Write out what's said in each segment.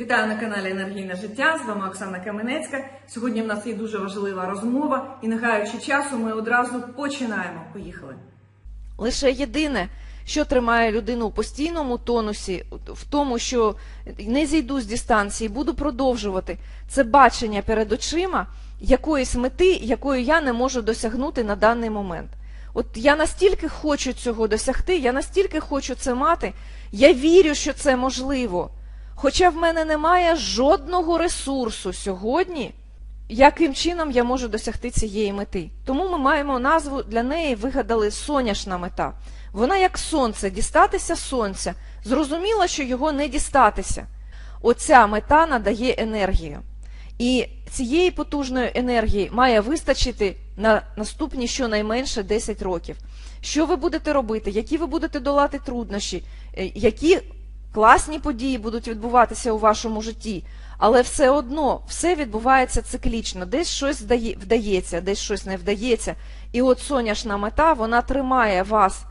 Вітаю на каналі Енергійне життя. З вами Оксана Каменецька. Сьогодні в нас є дуже важлива розмова, і не гаючи часу, ми одразу починаємо. Поїхали. Лише єдине, що тримає людину у постійному тонусі, в тому, що не зійду з дистанції, буду продовжувати, це бачення перед очима якоїсь мети, якої я не можу досягнути на даний момент. От я настільки хочу цього досягти, я настільки хочу це мати, я вірю, що це можливо. Хоча в мене немає жодного ресурсу сьогодні, яким чином я можу досягти цієї мети. Тому ми маємо назву для неї вигадали соняшна мета. Вона як сонце, дістатися сонця. Зрозуміло, що його не дістатися. Оця мета надає енергію. І цієї потужної енергії має вистачити на наступні щонайменше 10 років. Що ви будете робити, які ви будете долати труднощі, е, які класні події будуть відбуватися у вашому житті, але все одно все відбувається циклічно. Десь щось вдається, десь щось не вдається. І от соняшна мета вона тримає вас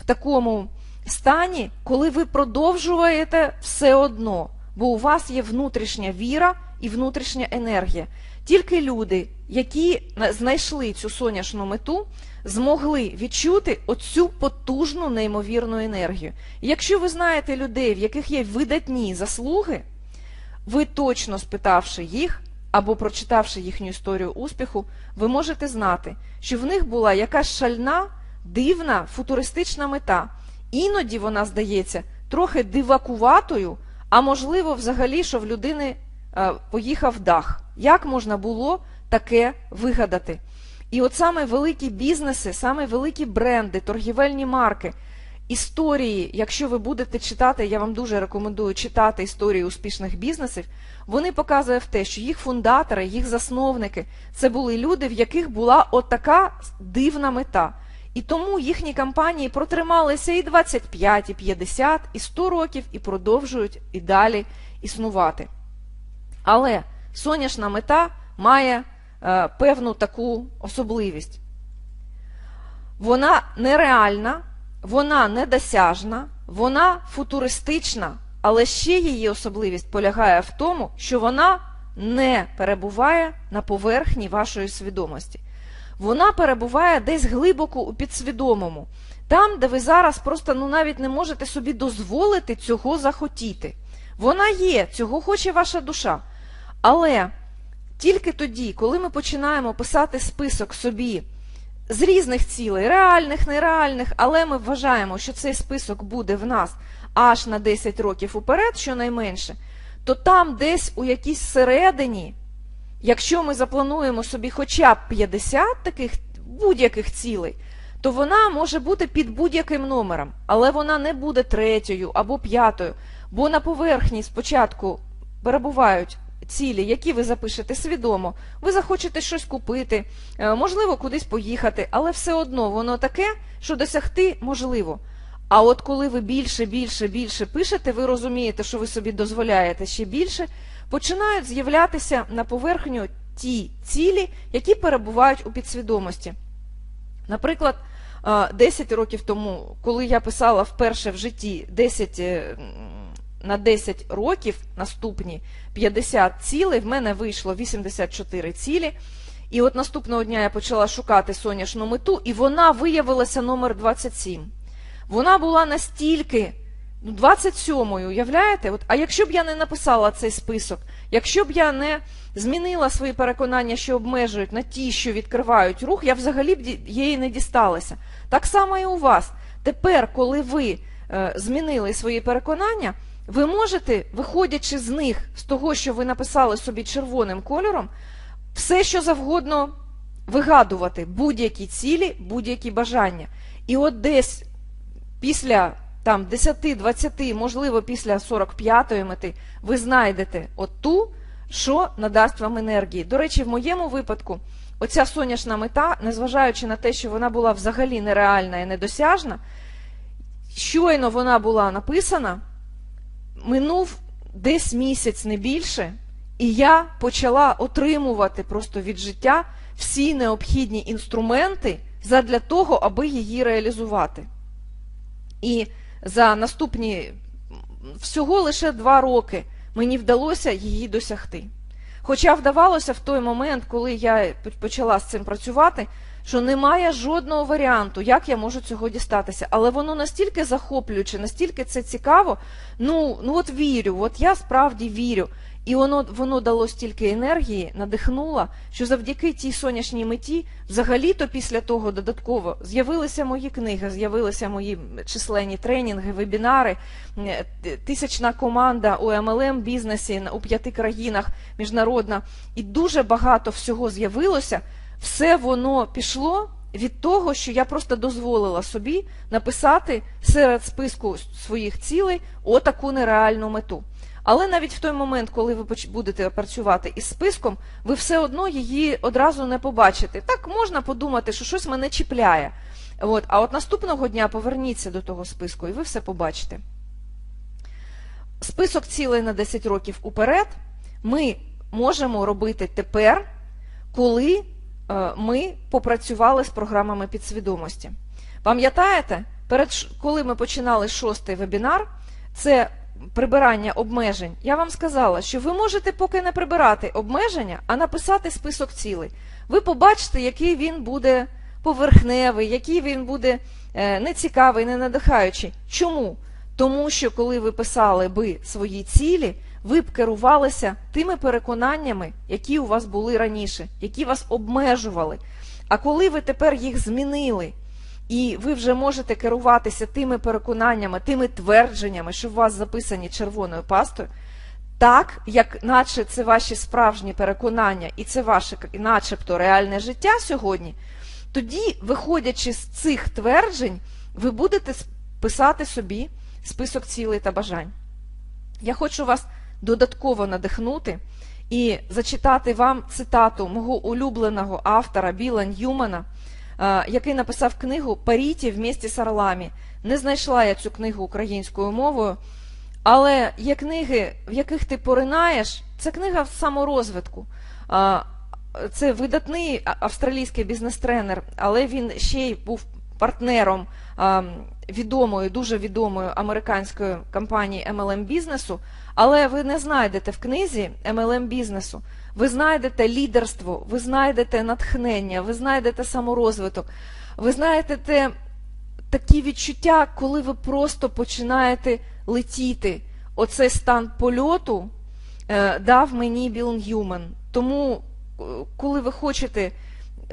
в такому стані, коли ви продовжуєте все одно, бо у вас є внутрішня віра і внутрішня енергія. Тільки люди, які знайшли цю соняшну мету, змогли відчути оцю потужну неймовірну енергію. Якщо ви знаєте людей, в яких є видатні заслуги, ви точно спитавши їх або прочитавши їхню історію успіху, ви можете знати, що в них була якась шальна, дивна, футуристична мета. Іноді вона здається трохи дивакуватою, а можливо, взагалі, що в людини е, поїхав дах. Як можна було таке вигадати? І от саме великі бізнеси, саме великі бренди, торгівельні марки, історії, якщо ви будете читати, я вам дуже рекомендую читати історії успішних бізнесів, вони показують те, що їх фундатори, їх засновники це були люди, в яких була отака дивна мета. І тому їхні компанії протрималися і 25, і 50, і 100 років, і продовжують і далі існувати. Але соняшна мета має е, певну таку особливість. Вона нереальна, вона недосяжна, вона футуристична, але ще її особливість полягає в тому, що вона не перебуває на поверхні вашої свідомості. Вона перебуває десь глибоко у підсвідомому, там, де ви зараз просто ну, навіть не можете собі дозволити цього захотіти. Вона є, цього хоче ваша душа. Але тільки тоді, коли ми починаємо писати список собі з різних цілей, реальних, нереальних, але ми вважаємо, що цей список буде в нас аж на 10 років уперед, щонайменше, то там десь у якійсь середині, якщо ми заплануємо собі хоча б 50 таких будь-яких цілей, то вона може бути під будь-яким номером, але вона не буде третьою або п'ятою, бо на поверхні спочатку перебувають цілі, які ви запишете свідомо, ви захочете щось купити, е, можливо, кудись поїхати, але все одно воно таке, що досягти можливо. А от коли ви більше, більше, більше пишете, ви розумієте, що ви собі дозволяєте ще більше, починають з'являтися на поверхню ті цілі, які перебувають у підсвідомості. Наприклад, е, 10 років тому, коли я писала вперше в житті 10 е, м, на 10 років наступні 50 цілей, в мене вийшло 84 цілі. І от наступного дня я почала шукати соняшну мету, і вона виявилася номер 27. Вона була настільки ну, 27-ю, уявляєте? От, а якщо б я не написала цей список, якщо б я не змінила свої переконання, що обмежують на ті, що відкривають рух, я взагалі б її не дісталася. Так само і у вас. Тепер, коли ви е, змінили свої переконання, ви можете, виходячи з них, з того, що ви написали собі червоним кольором, все, що завгодно вигадувати, будь-які цілі, будь-які бажання. І от десь після там 10-20, можливо, після 45-ї мети, ви знайдете от ту, що надасть вам енергії. До речі, в моєму випадку, оця сонячна мета, незважаючи на те, що вона була взагалі нереальна і недосяжна, щойно вона була написана, минув десь місяць, не більше, і я почала отримувати просто від життя всі необхідні інструменти задля того, аби її реалізувати. І за наступні всього лише два роки мені вдалося її досягти. Хоча вдавалося в той момент, коли я почала з цим працювати, що немає жодного варіанту, як я можу цього дістатися. Але воно настільки захоплююче, настільки це цікаво. Ну, ну от вірю, от я справді вірю. І воно, воно дало стільки енергії, надихнуло, що завдяки тій сонячній меті, взагалі-то після того додатково з'явилися мої книги, з'явилися мої численні тренінги, вебінари, е, тисячна команда у MLM бізнесі у п'яти країнах міжнародна, і дуже багато всього з'явилося. Все воно пішло від того, що я просто дозволила собі написати серед списку своїх цілей отаку нереальну мету. Але навіть в той момент, коли ви будете працювати із списком, ви все одно її одразу не побачите. Так можна подумати, що щось мене чіпляє. От, а от наступного дня поверніться до того списку, і ви все побачите. Список цілей на 10 років уперед ми можемо робити тепер, коли ми попрацювали з програмами підсвідомості. Пам'ятаєте, перед коли ми починали шостий вебінар, це прибирання обмежень. Я вам сказала, що ви можете поки не прибирати обмеження, а написати список цілей. Ви побачите, який він буде поверхневий, який він буде е, нецікавий, не надихаючий. Чому? Тому що коли ви писали би свої цілі, ви б керувалися тими переконаннями, які у вас були раніше, які вас обмежували. А коли ви тепер їх змінили, і ви вже можете керуватися тими переконаннями, тими твердженнями, що у вас записані червоною пастою, так, як наче це ваші справжні переконання, і це ваше начебто реальне життя сьогодні, тоді, виходячи з цих тверджень, ви будете писати собі список цілей та бажань. Я хочу вас додатково надихнути і зачитати вам цитату мого улюбленого автора Біла Ньюмана, е, який написав книгу Паріті вмісті з Орламі. Не знайшла я цю книгу українською мовою, але є книги, в яких ти поринаєш. Це книга саморозвитку. Це видатний австралійський бізнес-тренер, але він ще й був партнером відомої, дуже відомої американської компанії MLM бізнесу. Але ви не знайдете в книзі MLM бізнесу. Ви знайдете лідерство, ви знайдете натхнення, ви знайдете саморозвиток, ви знайдете такі відчуття, коли ви просто починаєте летіти. Оцей стан польоту е, дав мені Біл Ньюман. Тому, е, коли ви хочете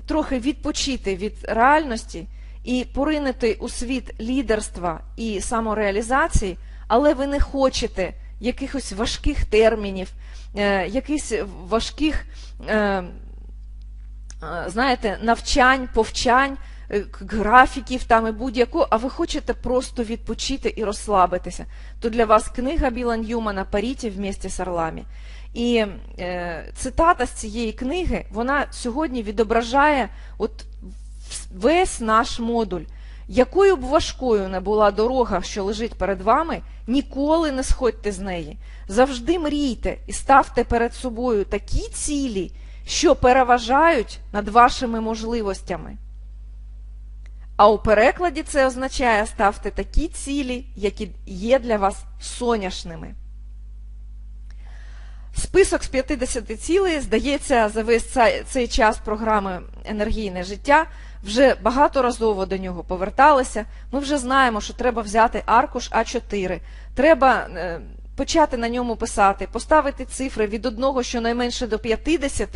трохи відпочити від реальності і поринути у світ лідерства і самореалізації, але ви не хочете якихось важких термінів, е, якихось важких, е, е, знаєте, навчань, повчань, графіків там і будь-якого, а ви хочете просто відпочити і розслабитися, то для вас книга Біла Ньюмана «Паріті вместе з Орламі». І цитата з цієї книги, вона сьогодні відображає от весь наш модуль. Якою б важкою не була дорога, що лежить перед вами, ніколи не сходьте з неї. Завжди мрійте і ставте перед собою такі цілі, що переважають над вашими можливостями. А у перекладі це означає ставте такі цілі, які є для вас соняшними. Список з 50 цілей, здається, за весь цей, час програми Енергійне життя вже багаторазово до нього поверталися. Ми вже знаємо, що треба взяти аркуш А4, треба е, почати на ньому писати, поставити цифри від одного щонайменше до 50.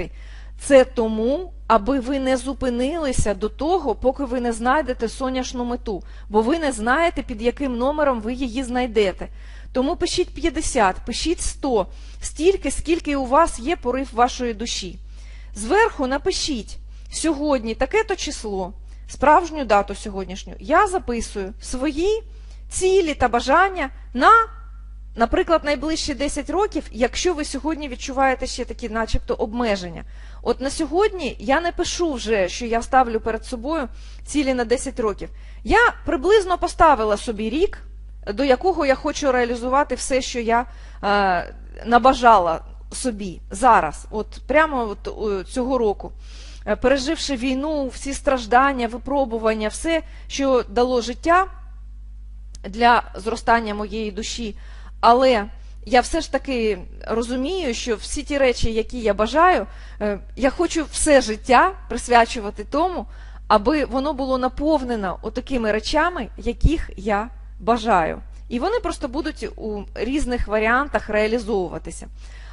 Це тому, аби ви не зупинилися до того, поки ви не знайдете соняшну мету, бо ви не знаєте, під яким номером ви її знайдете. Тому пишіть 50, пишіть 100, стільки, скільки у вас є порив вашої душі. Зверху напишіть сьогодні таке-то число, справжню дату сьогоднішню. Я записую свої цілі та бажання на, наприклад, найближчі 10 років, якщо ви сьогодні відчуваєте ще такі, начебто, обмеження. От на сьогодні я не пишу вже, що я ставлю перед собою цілі на 10 років. Я приблизно поставила собі рік, до якого я хочу реалізувати все, що я е, набажала собі зараз, от прямо от, о, цього року. Е, Переживши війну, всі страждання, випробування, все, що дало життя для зростання моєї душі. Але я все ж таки розумію, що всі ті речі, які я бажаю, е, я хочу все життя присвячувати тому, аби воно було наповнено отакими речами, яких я бажаю. І вони просто будуть у різних варіантах реалізовуватися.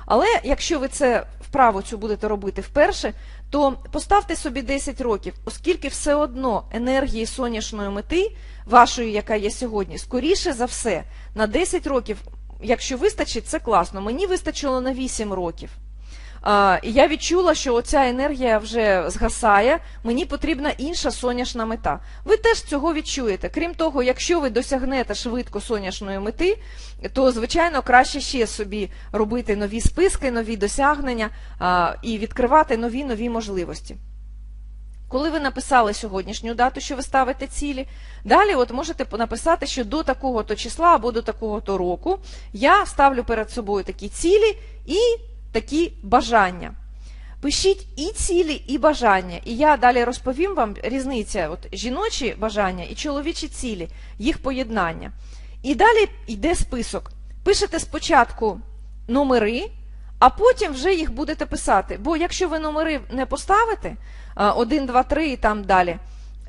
Але якщо ви це вправу цю будете робити вперше, то поставте собі 10 років, оскільки все одно енергії сонячної мети, вашої, яка є сьогодні, скоріше за все, на 10 років, якщо вистачить, це класно. Мені вистачило на 8 років. І я відчула, що оця енергія вже згасає, мені потрібна інша сонячна мета. Ви теж цього відчуєте. Крім того, якщо ви досягнете швидко сонячної мети, то звичайно краще ще собі робити нові списки, нові досягнення і відкривати нові нові можливості. Коли ви написали сьогоднішню дату, що ви ставите цілі, далі от можете написати, що до такого-то числа або до такого-то року я ставлю перед собою такі цілі і такі бажання. Пишіть і цілі, і бажання. І я далі розповім вам різниця от, жіночі бажання і чоловічі цілі, їх поєднання. І далі йде список. Пишете спочатку номери, а потім вже їх будете писати. Бо якщо ви номери не поставите, 1, 2, 3 і там далі,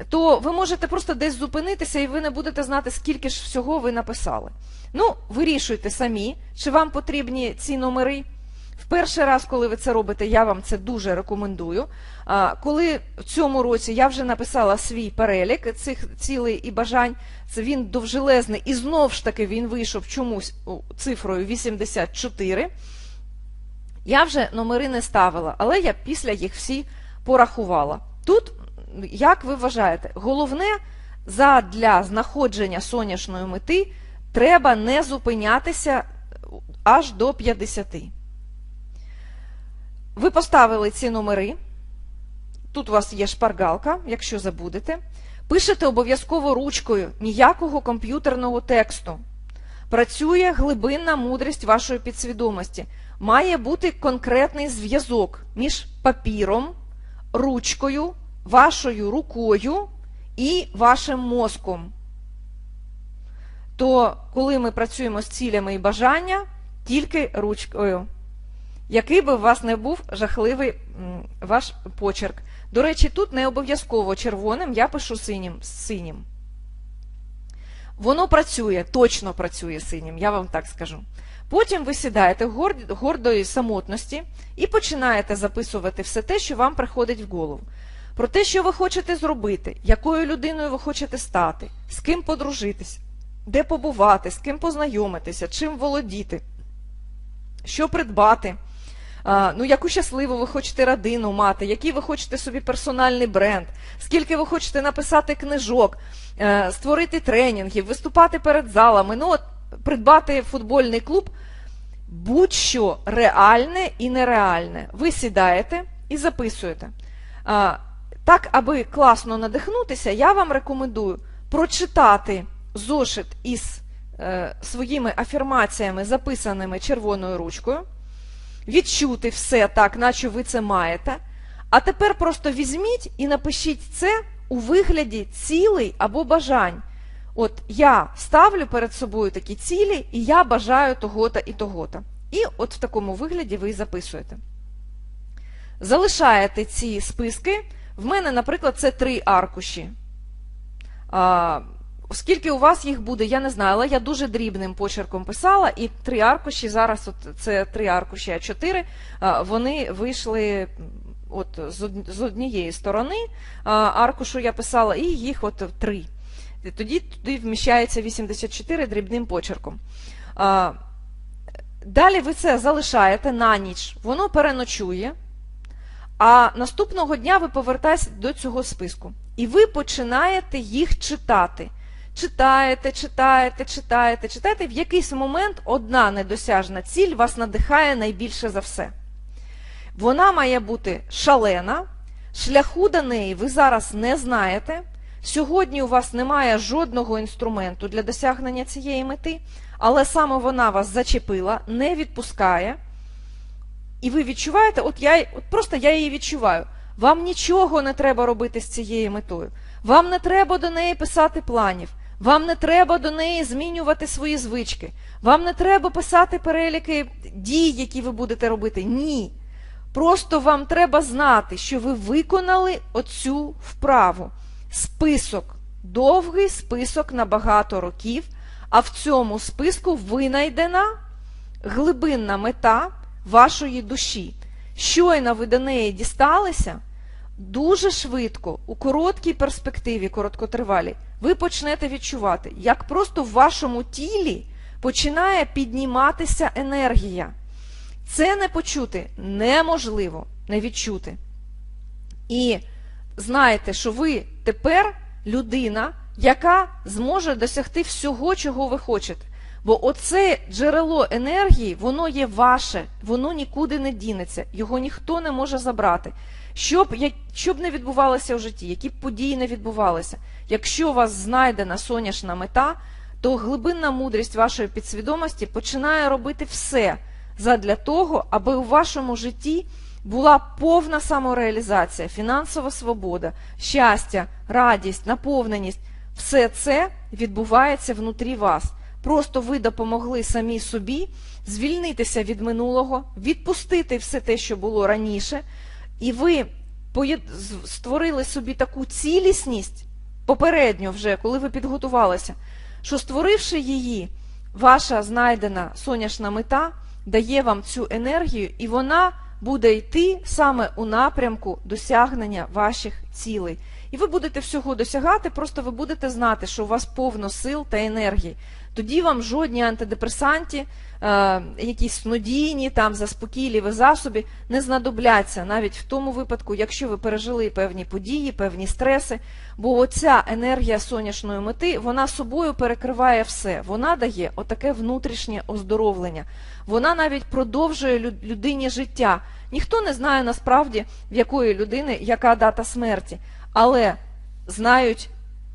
то ви можете просто десь зупинитися і ви не будете знати, скільки ж всього ви написали. Ну, вирішуйте самі, чи вам потрібні ці номери. В перший раз, коли ви це робите, я вам це дуже рекомендую. Коли в цьому році я вже написала свій перелік цих цілей і бажань, це він довжелезний, і знов ж таки він вийшов чомусь цифрою 84. Я вже номери не ставила, але я після їх всі порахувала. Тут, як ви вважаєте, головне задля знаходження сонячної мети треба не зупинятися аж до 50. Ви поставили ці номери. Тут у вас є шпаргалка, якщо забудете. Пишете обов'язково ручкою, ніякого комп'ютерного тексту. Працює глибинна мудрість вашої підсвідомості. Має бути конкретний зв'язок між папіром, ручкою, вашою рукою і вашим мозком. То, коли ми працюємо з цілями і бажання, тільки ручкою. Який би у вас не був жахливий ваш почерк. До речі, тут не обов'язково червоним, я пишу синім. синім. Воно працює, точно працює синім, я вам так скажу. Потім ви сідаєте в гордої самотності і починаєте записувати все те, що вам приходить в голову. Про те, що ви хочете зробити, якою людиною ви хочете стати, з ким подружитися, де побувати, з ким познайомитися, чим володіти, що придбати. Ну, яку щасливу ви хочете родину мати, який ви хочете собі персональний бренд, скільки ви хочете написати книжок, е, створити тренінги, виступати перед залами, ну от придбати футбольний клуб, будь-що реальне і нереальне. Ви сідаєте і записуєте. Так, аби класно надихнутися, я вам рекомендую прочитати зошит із е, своїми афірмаціями, записаними червоною ручкою відчути все так, наче ви це маєте. А тепер просто візьміть і напишіть це у вигляді цілей або бажань. От я ставлю перед собою такі цілі, і я бажаю того-то і того-то. І от в такому вигляді ви записуєте. Залишаєте ці списки. В мене, наприклад, це три аркуші. Оскільки у вас їх буде, я не знаю, але я дуже дрібним почерком писала, і три аркуші, зараз от це три аркуші, а чотири, вони вийшли от з однієї сторони аркушу я писала, і їх от три. Тоді туди вміщається 84 дрібним почерком. Далі ви це залишаєте на ніч, воно переночує, а наступного дня ви повертаєтесь до цього списку. І ви починаєте їх читати читаєте, читаєте, читаєте, читаєте, в якийсь момент одна недосяжна ціль вас надихає найбільше за все. Вона має бути шалена, шляху до неї ви зараз не знаєте. Сьогодні у вас немає жодного інструменту для досягнення цієї мети, але саме вона вас зачепила, не відпускає. І ви відчуваєте, от я от просто я її відчуваю. Вам нічого не треба робити з цією метою. Вам не треба до неї писати планів. Вам не треба до неї змінювати свої звички. Вам не треба писати переліки дій, які ви будете робити. Ні. Просто вам треба знати, що ви виконали оцю вправу. Список, довгий список на багато років, а в цьому списку винайдена глибинна мета вашої душі. Щойно ви до неї дісталися, дуже швидко, у короткій перспективі, короткотривалій, ви почнете відчувати, як просто в вашому тілі починає підніматися енергія. Це не почути неможливо не відчути. І знаєте, що ви тепер людина, яка зможе досягти всього, чого ви хочете. Бо оце джерело енергії, воно є ваше, воно нікуди не дінеться, його ніхто не може забрати. Щоб, як, щоб не відбувалося в житті, які б події не відбувалися, якщо у вас знайдена сонячна мета, то глибинна мудрість вашої підсвідомості починає робити все задля того, аби у вашому житті була повна самореалізація, фінансова свобода, щастя, радість, наповненість. Все це відбувається внутрі вас. Просто ви допомогли самі собі звільнитися від минулого, відпустити все те, що було раніше, і ви створили собі таку цілісність попередньо вже, коли ви підготувалися, що створивши її, ваша знайдена сонячна мета дає вам цю енергію, і вона буде йти саме у напрямку досягнення ваших цілей. І ви будете всього досягати, просто ви будете знати, що у вас повно сил та енергії. Тоді вам жодні антидепресанті, е, якісь снодійні, там заспокійливі засоби не знадобляться навіть в тому випадку, якщо ви пережили певні події, певні стреси. Бо оця енергія сонячної мети, вона собою перекриває все. Вона дає отаке внутрішнє оздоровлення. Вона навіть продовжує людині життя. Ніхто не знає насправді, в якої людини яка дата смерті, але знають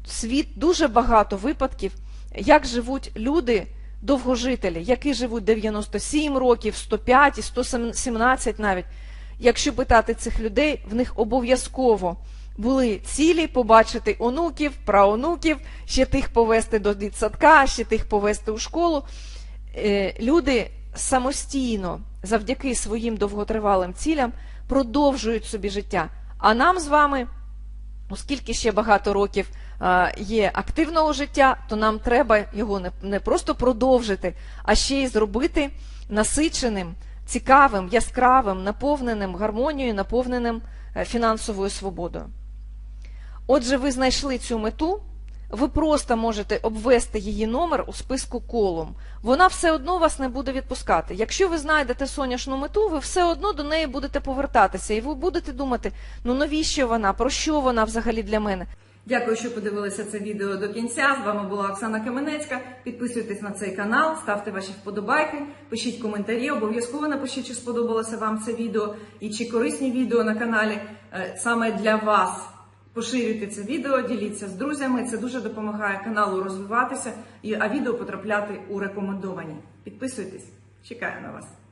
світ дуже багато випадків, як живуть люди, довгожителі, які живуть 97 років, 105 і 117 навіть. Якщо питати цих людей, в них обов'язково були цілі побачити онуків, праонуків, ще тих повести до дитсадка, ще тих повести у школу. Е, Люди самостійно, завдяки своїм довготривалим цілям, продовжують собі життя. А нам з вами оскільки ще багато років є активного життя, то нам треба його не, просто продовжити, а ще й зробити насиченим, цікавим, яскравим, наповненим гармонією, наповненим е, фінансовою свободою. Отже, ви знайшли цю мету, ви просто можете обвести її номер у списку колом. Вона все одно вас не буде відпускати. Якщо ви знайдете сонячну мету, ви все одно до неї будете повертатися, і ви будете думати, ну навіщо вона, про що вона взагалі для мене? Дякую, що подивилися це відео до кінця. З вами була Оксана Каменецька. Підписуйтесь на цей канал, ставте ваші вподобайки, пишіть коментарі. Обов'язково напишіть, чи сподобалося вам це відео і чи корисні відео на каналі е, саме для вас. Поширюйте це відео, діліться з друзями. Це дуже допомагає каналу розвиватися, а відео потрапляти у рекомендовані. Підписуйтесь, чекаю на вас.